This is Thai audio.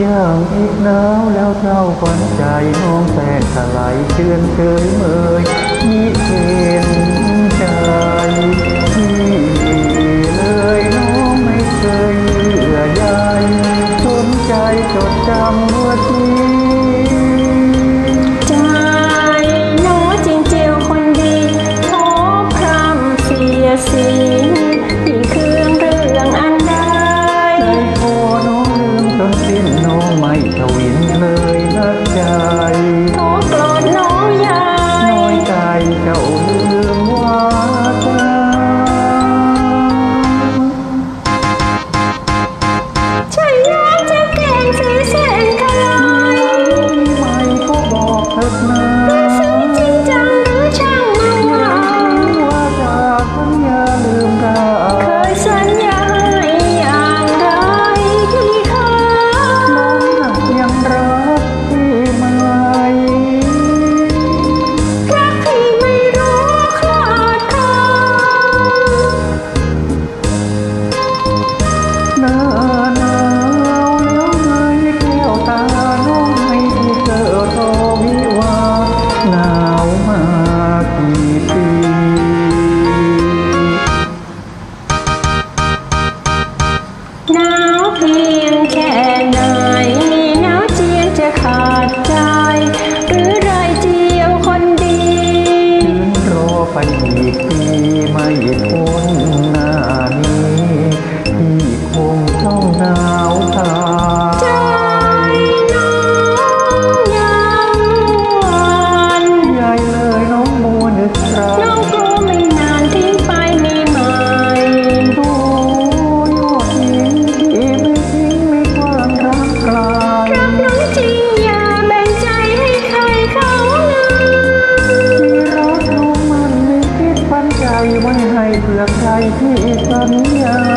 อย่างอีกหนาวแล้วเจ้าฝันใจน้องแต่ถลายเชื่อนเชยเมยมิเห็นใจที่เลยน้องไม่เคยเยื่อใยสนใจจดจำว่าที่ใจหนูจริงเจียวคนดีขอพรำเสียสีีไม่พ้น ที่สัญญา